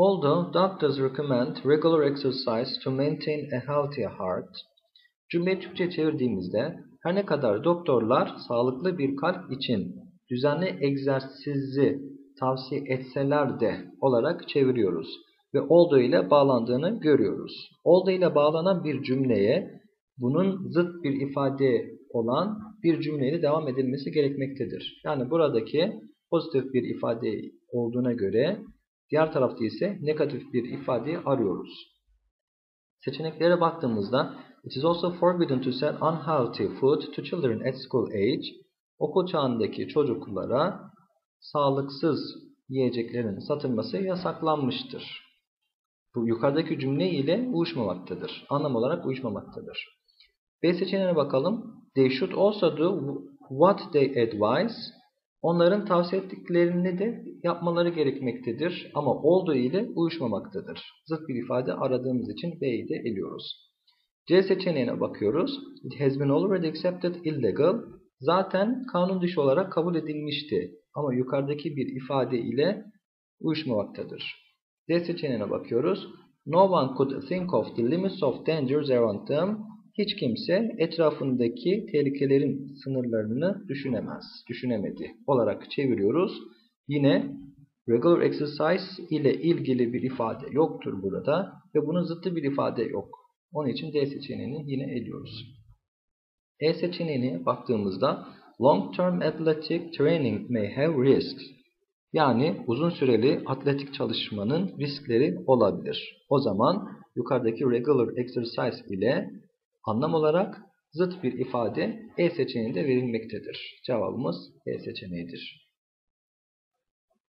Although doctors recommend regular exercise to maintain a healthy heart, cümleyi Türkçe çevirdiğimizde her ne kadar doktorlar sağlıklı bir kalp için düzenli egzersizi tavsiye etseler de olarak çeviriyoruz ve oldu ile bağlandığını görüyoruz. Oldu ile bağlanan bir cümleye bunun zıt bir ifade olan bir cümleyle devam edilmesi gerekmektedir. Yani buradaki pozitif bir ifade olduğuna göre diğer tarafta ise negatif bir ifadeyi arıyoruz. Seçeneklere baktığımızda It is also forbidden to sell unhealthy food to children at school age. Okul çağındaki çocuklara sağlıksız yiyeceklerin satılması yasaklanmıştır. Bu yukarıdaki cümle ile uyuşmamaktadır. Anlam olarak uyuşmamaktadır. B seçeneğine bakalım. They should also do what they advise. Onların tavsiye ettiklerini de yapmaları gerekmektedir ama olduğu ile uyuşmamaktadır. Zıt bir ifade aradığımız için B'yi de eliyoruz. C seçeneğine bakıyoruz. It has been already accepted illegal. Zaten kanun dışı olarak kabul edilmişti. Ama yukarıdaki bir ifade ile uyuşmamaktadır. D seçeneğine bakıyoruz. No one could think of the limits of dangers around them. Hiç kimse etrafındaki tehlikelerin sınırlarını düşünemez, düşünemedi olarak çeviriyoruz. Yine regular exercise ile ilgili bir ifade yoktur burada ve bunun zıttı bir ifade yok. Onun için D seçeneğini yine eliyoruz. E seçeneğine baktığımızda long term athletic training may have risks. Yani uzun süreli atletik çalışmanın riskleri olabilir. O zaman yukarıdaki regular exercise ile anlam olarak zıt bir ifade E seçeneğinde verilmektedir. Cevabımız E seçeneğidir.